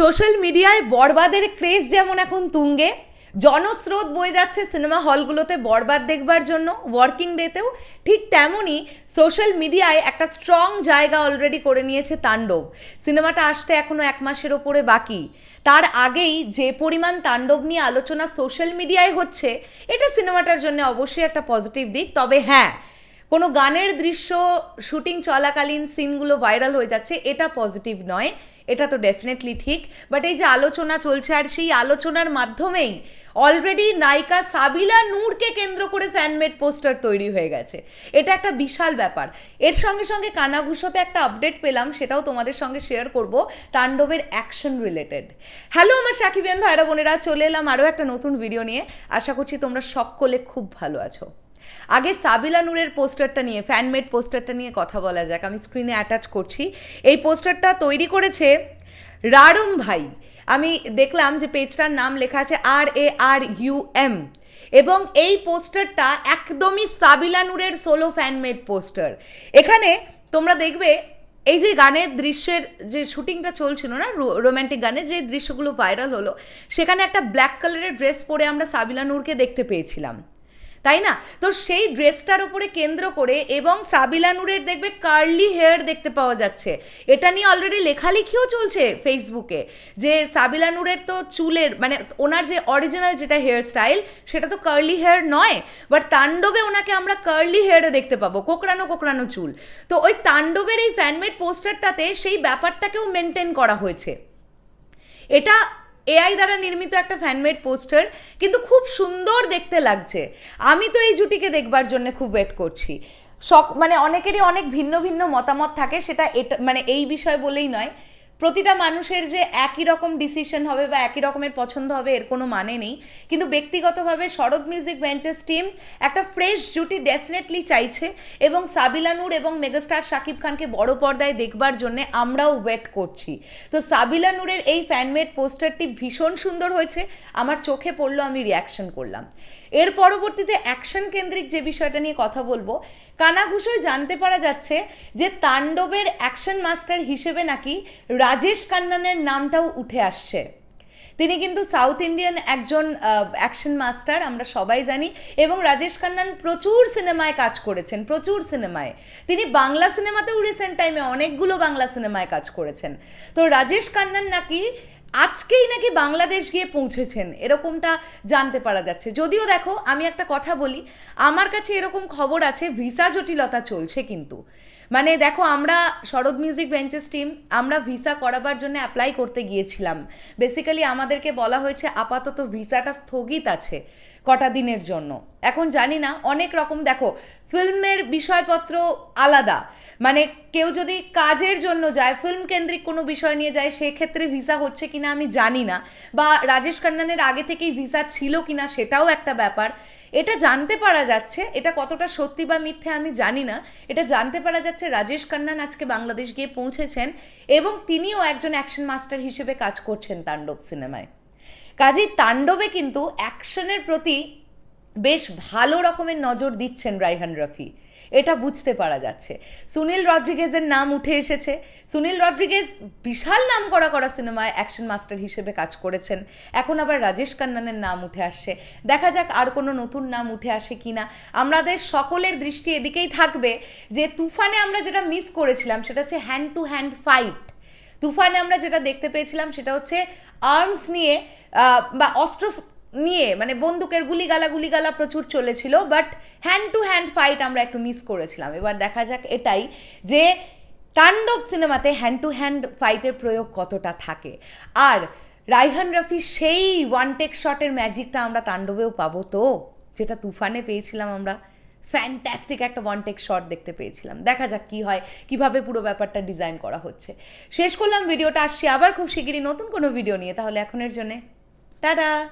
Social মিডিয়ায় বরবাদের craze যেমন এখন তুঙ্গে, জনস্রোত বয়ে যাচ্ছে সিনেমা হলগুলোতে বরবাদ দেখবার জন্য, ওয়ার্কিং ডেতেও ঠিক তেমনই সোশ্যাল মিডিয়ায় একটা স্ট্রং জায়গা অলরেডি করে নিয়েছে তাণ্ডব। সিনেমাটা আসতে এখনও এক মাসের ওপরে বাকি। তার আগেই যে পরিমাণ তাণ্ডব নিয়ে আলোচনা সোশ্যাল মিডিয়ায় হচ্ছে, এটা সিনেমাটার জন্য অবশ্যই একটা পজিটিভ দিক। তবে হ্যাঁ কোনো গানের দৃশ্য শুটিং চলাকালীন সিনগুলো ভাইরাল হয়ে যাচ্ছে, এটা পজিটিভ নয়। এটা তো ডেফিনেটলি ঠিক। বাট এই যে আলোচনা চলছে, আর সেই আলোচনার মাধ্যমেই অলরেডি নায়িকা সাবিলা নূরকে কেন্দ্র করে ফ্যানমেড পোস্টার তৈরি হয়ে গেছে। এটা একটা বিশাল ব্যাপার। এর সঙ্গে সঙ্গে কানাঘুষোতে একটা আপডেট পেলাম, সেটাও তোমাদের সঙ্গে শেয়ার করব, তাণ্ডবের অ্যাকশন রিলেটেড হ্যালো আমার সাকিবিয়ান ভাইরা বোনেরা, চলে এলাম আরও একটা নতুন ভিডিও নিয়ে। আশা করছি তোমরা সকলে খুব ভালো আছো। আগে সাবিলা নূরের পোস্টারটা নিয়ে ফ্যানমেড পোস্টারটা নিয়ে কথা বলা যাক। আমি স্ক্রিনে অ্যাটাচ করছি। এই পোস্টারটা তৈরি করেছে রারুম ভাই। আমি দেখলাম যে পেজটার নাম লেখা আছে আর এ আর ইউ এম এবং এই পোস্টারটা একদমই সাবিলা নূরের সোলো ফ্যানমেড পোস্টার। এখানে তোমরা দেখবে, এই যে গানের দৃশ্যের যে শুটিংটা চলছিল না রোম্যান্টিক গানের যে দৃশ্যগুলো ভাইরাল হলো, সেখানে একটা ব্ল্যাক কালারের ড্রেস পরে আমরা সাবিলা নূরকে দেখতে পেয়েছিলাম। তাই না? তো সেই ড্রেসটার উপরে কেন্দ্র করে এবং সাবিলা নূরের দেখবে কার্লি হেয়ার দেখতে পাওয়া যাচ্ছে। এটা নিয়ে অলরেডি লেখালেখিও চলছে ফেসবুকে যে সাবিলা নূরের তো চুলের মানে ওনার যে অরিজিনাল যেটা হেয়ার স্টাইল সেটা তো কার্লি হেয়ার নয় বাট তাণ্ডবে ওনাকে আমরা কার্লি হেয়ারে দেখতে পাবো, কোকড়ানো কোকড়ানো চুল। তো ওই তাণ্ডবের এই ফ্যানমেড পোস্টারটাতে সেই ব্যাপারটাকেও মেনটেন করা হয়েছে। এটা এআই দ্বারা নির্মিত একটা ফ্যানমেড পোস্টার কিন্তু খুব সুন্দর দেখতে লাগছে। আমি তো এই জুটিকে দেখবার জন্য খুব ওয়েট করছি। সক মানে অনেকেরই অনেক ভিন্ন ভিন্ন মতামত থাকে, সেটা এটা মানে এই বিষয় বলেই নয়। প্রতিটা মানুষের যে একই রকম ডিসিশন হবে বা একই রকমের পছন্দ হবে, এর কোনো মানে নেই। কিন্তু ব্যক্তিগতভাবে শরৎ মিউজিক বেঞ্চেস টিম একটা ফ্রেশ জুটি ডেফিনেটলি চাইছে এবং সাবিলা নূর এবং মেগাস্টার শাকিব খানকে বড় পর্দায় দেখবার জন্যে আমরাও ওয়েট করছি। তো সাবিলা নূরের এই ফ্যানমেড পোস্টারটি ভীষণ সুন্দর হয়েছে। আমার চোখে পড়ল, আমি রিয়াকশন করলাম। এর পরবর্তীতে অ্যাকশন কেন্দ্রিক যে বিষয়টা নিয়ে কথা বলব, কানাঘুষোয় জানতে পারা যাচ্ছে যে তাণ্ডবের অ্যাকশন মাস্টার হিসেবে নাকি রাজেশ কান্নানের নামটাও উঠে আসছে। তিনি কিন্তু সাউথ ইন্ডিয়ান একজন অ্যাকশন মাস্টার, আমরা সবাই জানি, এবং রাজেশ খান্নান প্রচুর সিনেমায় কাজ করেছেন, প্রচুর সিনেমায়। তিনি বাংলা সিনেমাতেও রিসেন্ট টাইমে অনেকগুলো বাংলা সিনেমায় কাজ করেছেন। তো রাজেশ খান্নান নাকি আজকেই নাকি বাংলাদেশ গিয়ে পৌঁছেছেন, এরকমটা জানতে পারা যাচ্ছে। যদিও দেখো, আমি একটা কথা বলি, আমার কাছে এরকম খবর আছে, ভিসা জটিলতা চলছে কিন্তু। মানে দেখো, আমরা শরৎ মিউজিক বেঞ্চেস টিম আমরা ভিসা করাবার জন্য অ্যাপ্লাই করতে গিয়েছিলাম। বেসিক্যালি আমাদেরকে বলা হয়েছে, আপাতত ভিসাটা স্থগিত আছে। কটা দিনের জন্য। এখন জানি না, অনেক রকম দেখো, ফিল্মের বিষয়পত্র আলাদা। মানে কেউ যদি কাজের জন্য যায়, ফিল্ম কেন্দ্রিক কোনো বিষয় নিয়ে যায়, সেক্ষেত্রে ভিসা হচ্ছে কিনা আমি জানি না। বা রাজেশ খান্নানের আগে থেকেই ভিসা ছিল কিনা সেটাও একটা ব্যাপার। এটা জানতে পারা যাচ্ছে, এটা কতটা সত্যি বা মিথ্যে আমি জানি না। এটা জানতে পারা যাচ্ছে রাজেশ খান্নান আজকে বাংলাদেশ গিয়ে পৌঁছেছেন এবং তিনিও একজন অ্যাকশন মাস্টার হিসেবে কাজ করছেন তাণ্ডব সিনেমায়। কাজেই তাণ্ডবে কিন্তু অ্যাকশনের প্রতি বেশ ভালো রকমের নজর দিচ্ছেন রাইহান রফি। এটা বুঝতে পারা যাচ্ছে। সুনীল রড্রিগেজের নাম উঠে এসেছে। সুনীল রড্রিগেজ বিশাল নাম করা করা সিনেমায় অ্যাকশন মাস্টার হিসেবে কাজ করেছেন। এখন আবার রাজেশ কান্নানের নাম উঠে আসছে। দেখা যাক আর কোনো নতুন নাম উঠে আসে কি না আমাদের সকলের দৃষ্টি এদিকেই থাকবে যে তুফানে আমরা যেটা মিস করেছিলাম সেটা হচ্ছে হ্যান্ড টু হ্যান্ড ফাইট তুফানে আমরা যেটা দেখতে পেয়েছিলাম সেটা হচ্ছে আর্মস নিয়ে বা অস্ত্র নিয়ে মানে বন্দুকের গুলিগালা গুলিগালা প্রচুর চলেছিল but hand to hand fight আমরা একটু মিস করেছিলাম। এবার দেখা যাক এটাই যে তাণ্ডব সিনেমাতে হ্যান্ড টু হ্যান্ড ফাইটের প্রয়োগ কতটা থাকে। আর রাইহান রফি সেই ওয়ান টেক শটের ম্যাজিকটা আমরা তাণ্ডবেও পাবো তো? যেটা তুফানে পেয়েছিলাম আমরা। ফ্যান্টাস্টিক একটা ওয়ান টেক শট দেখতে পেয়েছিলাম। দেখা যাক কী হয়, কীভাবে পুরো ব্যাপারটা ডিজাইন করা হচ্ছে। শেষ করলাম, ভিডিওটা আসছি আবার খুব শিগগিরই নতুন কোনো ভিডিও নিয়ে। তাহলে এখনের জন্যে, টাটা!